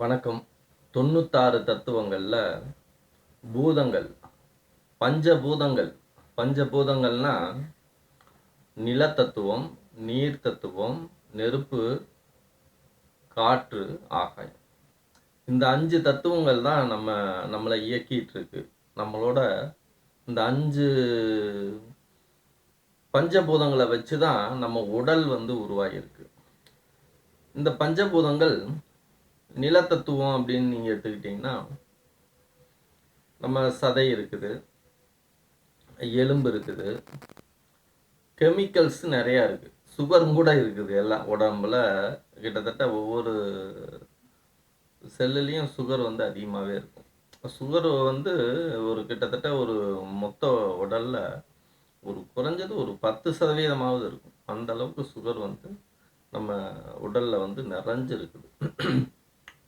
வணக்கம். தொண்ணூத்தாறு தத்துவங்களில் பூதங்கள் பஞ்சபூதங்கள் பஞ்சபூதங்கள்னா நிலத்தத்துவம் நீர் தத்துவம் நெருப்பு காற்று ஆகாயம். இந்த அஞ்சு தத்துவங்கள் தான் நம்ம நம்மளை இயக்கிட்டு இருக்கு. நம்மளோட இந்த அஞ்சு பஞ்சபூதங்களை வச்சு தான் நம்ம உடல் வந்து உருவாகியிருக்கு. இந்த பஞ்சபூதங்கள் நிலத்தத்துவம் அப்படின்னு நீங்கள் எடுத்துக்கிட்டிங்கன்னா நம்ம சதை இருக்குது எலும்பு இருக்குது கெமிக்கல்ஸ் நிறையா இருக்குது சுகரும் கூட இருக்குது எல்லாம் உடம்புல. கிட்டத்தட்ட ஒவ்வொரு செல்லுலேயும் சுகர் வந்து அதிகமாகவே இருக்கும். சுகர் வந்து ஒரு கிட்டத்தட்ட ஒரு மொத்த உடலில் ஒரு குறைஞ்சது ஒரு பத்து சதவீதமாவது இருக்கும். அந்த அளவுக்கு சுகர் வந்து நம்ம உடலில் வந்து நிறைஞ்சிருக்குது.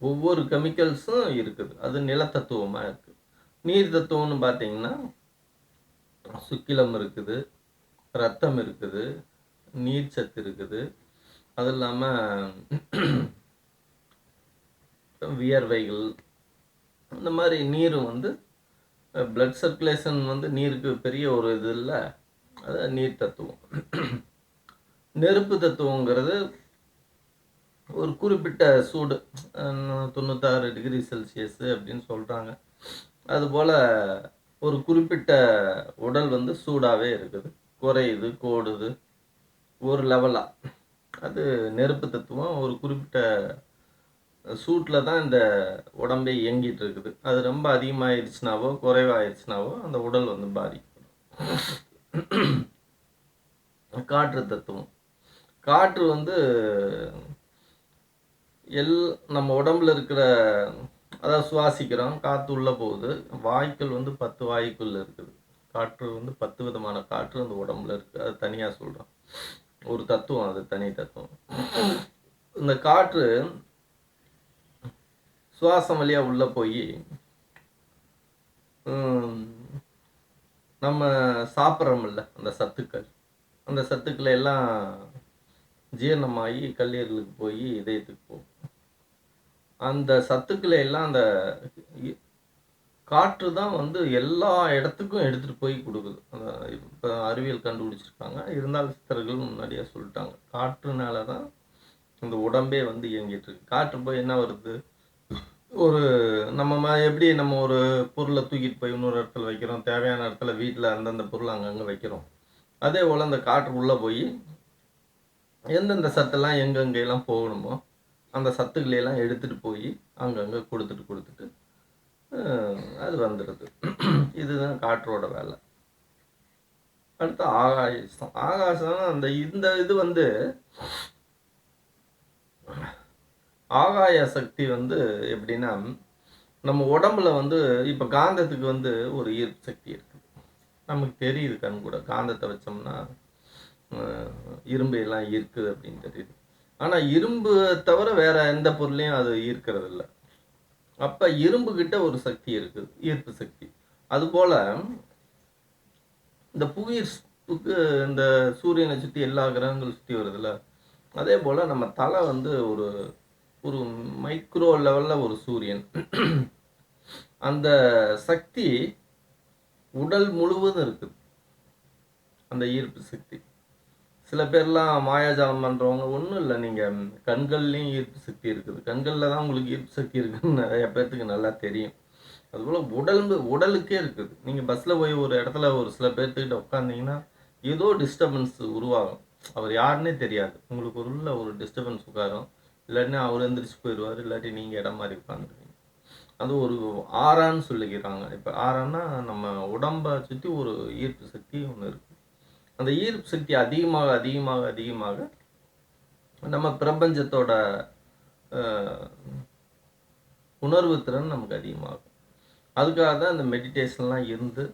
ஒவ்வொரு கெமிக்கல்ஸும் இருக்குது. அது நிலத்தத்துவமாக இருக்குது நீர் தத்துவம்னு பார்த்தீங்கன்னா சுக்கிலம் இருக்குது ரத்தம் இருக்குது நீர் சத்து இருக்குது. அது இல்லாமல் வியர்வைகள் இந்த மாதிரி நீரும் வந்து பிளட் சர்க்குலேஷன் வந்து நீருக்கு பெரிய ஒரு இது இல்லை. அது நீர் தத்துவம் நெருப்பு தத்துவங்கிறது ஒரு குறிப்பிட்ட சூடு தொண்ணூத்தாறு டிகிரி செல்சியஸ் அப்படின்னு சொல்கிறாங்க அதுபோல் ஒரு குறிப்பிட்ட உடல் வந்து சூடாகவே இருக்குது. குறையுது கோடுது. ஒரு லெவலாக அது நெருப்பு தத்துவம் ஒரு குறிப்பிட்ட சூட்டில் தான் இந்த உடம்பே இயங்கிட்டு இருக்குது. அது ரொம்ப அதிகமாகிடுச்சுனாவோ குறைவாயிடுச்சுனாவோ அந்த உடல் வந்து பாதிக்கப்படும் காற்று தத்துவம். காற்று வந்து எல் நம்ம உடம்புல இருக்கிற அதாவது சுவாசிக்கிறோம் காற்று உள்ளே போகுது. வாய்க்கள் வந்து பத்து வாய்க்குள்ளே இருக்குது. காற்று வந்து பத்து விதமான காற்று அந்த உடம்புல இருக்குது அது தனியாக சொல்கிறோம் ஒரு தத்துவம் அது தனி தத்துவம். இந்த காற்று சுவாசம் வழியாக உள்ளே போய் நம்ம சாப்பிட்றோமில்ல அந்த சத்துக்கள். அந்த சத்துக்களை எல்லாம் ஜீரணமாகி கல்லீரலுக்கு போய் இதயத்துக்கு போகும். அந்த சத்துக்களை எல்லாம் அந்த இ- காற்று தான் வந்து எல்லா இடத்துக்கும் எடுத்துகிட்டு போய் கொடுக்குது. இப்போ அறிவியல் கண்டுபிடிச்சிருக்காங்க. இருந்தாலும் சித்தர்கள் முன்னாடியே சொல்லிட்டாங்க. காற்றுனால தான் இந்த உடம்பே வந்து இயங்கிட்டு இருக்கு. காற்று போய் என்ன வருது? ஒரு நம்ம எப்படி நம்ம ஒரு பொருளை தூக்கிட்டு போய் இன்னொரு இடத்துல வைக்கிறோம்? தேவையான இடத்துல வீட்டில் அந்தந்த பொருளை அங்கங்கே வைக்கிறோம். அதே போல் அந்த காற்று உள்ளே போய் எந்தெந்த சத்தெல்லாம் எங்கெங்கெல்லாம் போகணுமோ அந்த சத்துக்களை எல்லாம் எடுத்துகிட்டு போய் அங்கங்கே கொடுத்துட்டு கொடுத்துட்டு அது வந்துடுது இதுதான் காற்றோட வேலை. அடுத்து ஆகாசம். ஆகாசம் அந்த இந்த இது வந்து ஆகாய சக்தி வந்து எப்படின்னா நம்ம உடம்புல வந்து இப்போ காந்தத்துக்கு வந்து ஒரு ஈர்ப்பு சக்தி இருக்குது நமக்கு தெரியுது கண் கூட. காந்தத்தை வச்சோம்னா இரும்பு எல்லாம் இருக்குது அப்படின்னு தெரியுது. ஆனால் இரும்பு தவிர வேற எந்த பொருளையும் அது ஈர்க்கிறது இல்லை அப்போ இரும்பு கிட்ட ஒரு சக்தி இருக்குது ஈர்ப்பு சக்தி. அதுபோல் இந்த புவியீர்ப்புக்கு இந்த சூரியனை சுற்றி எல்லா கிரகங்களும் சுற்றி வருதுல்ல அதே போல் நம்ம தலை வந்து ஒரு ஒரு மைக்ரோ லெவலில் ஒரு சூரியன். அந்த சக்தி உடல் முழுவதும் இருக்குது. அந்த ஈர்ப்பு சக்தி. சில பேர்லாம் மாயாஜாலம் பண்ணுறவங்க ஒன்றும் இல்லை. நீங்கள் கண்கள்லேயும் ஈர்ப்பு சக்தி இருக்குது. கண்களில் தான் உங்களுக்கு ஈர்ப்பு சக்தி இருக்குன்னு நிறைய பேர்த்துக்கு நல்லா தெரியும். அதுபோல் உடம்பு உடலுக்கே இருக்குது. நீங்கள் பஸ்ஸில் போய் ஒரு இடத்துல ஒரு சில பேர்த்துக்கிட்ட உட்காந்தீங்கன்னா ஏதோ டிஸ்டர்பன்ஸ் உருவாகும். அவர் யாருன்னே தெரியாது. உங்களுக்கு ஒரு உள்ள ஒரு டிஸ்டர்பன்ஸ் உட்காரும். இல்லாட்டினா அவர் எந்திரிச்சு போயிடுவார். இல்லாட்டி நீங்கள் இடம் மாதிரி உட்காந்துருவீங்க அது ஒரு ஆறான்னு சொல்லிக்கிறாங்க. இப்போ ஆறான்னா நம்ம உடம்பை சுற்றி ஒரு ஈர்ப்பு சக்தி ஒன்று இருக்குது அந்த ஈர்ப்பு சக்தி அதிகமாக அதிகமாக அதிகமாக நம்ம பிரபஞ்சத்தோட உணர்வு திறன் நமக்கு அதிகமாகும். அதுக்காக தான் இந்த மெடிடேஷன்லாம் இருந்து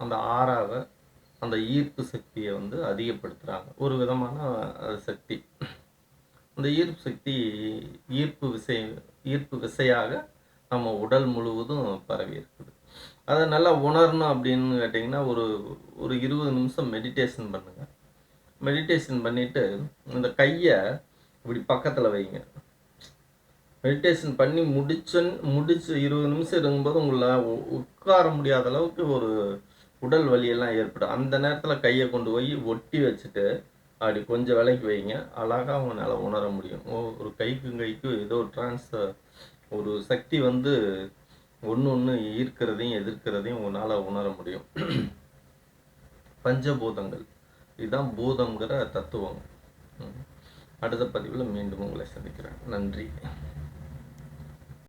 அந்த ஆறாவை அந்த ஈர்ப்பு சக்தியை வந்து அதிகப்படுத்துகிறாங்க ஒரு விதமான சக்தி. அந்த ஈர்ப்பு சக்தி ஈர்ப்பு விசை ஈர்ப்பு விசையாக நம்ம உடல் முழுவதும் பரவி இருக்குது. அதை நல்லா உணரணும் அப்படின்னு கேட்டிங்கன்னா ஒரு ஒரு இருபது நிமிஷம் மெடிடேஷன் பண்ணுங்க. மெடிடேஷன் பண்ணிட்டு இந்த கையை இப்படி பக்கத்தில் வைங்க. மெடிடேஷன் பண்ணி முடிச்சன் முடிச்சு இருபது நிமிஷம் இருக்கும்போது உங்களை உ- உட்கார முடியாத அளவுக்கு ஒரு உடல் வலியெல்லாம் ஏற்படும். அந்த நேரத்தில் கையை கொண்டு போய் ஒட்டி வச்சுட்டு அப்படி கொஞ்சம் விலைக்கு வைங்க. அழகாக உங்களால் உணர முடியும். ஓ ஒரு கைக்கும் கைக்கும் ஏதோ ஒரு டிரான்ஸ் ஒரு சக்தி வந்து ஒன்று ஒன்று ஈர்க்கிறதையும் எதிர்க்கிறதையும் உங்களால் உணர முடியும். பஞ்சபூதங்கள். இதுதான் பூதங்கிற தத்துவம். அடுத்த பதிவில் மீண்டும் உங்களை சந்திக்கிறேன். நன்றி.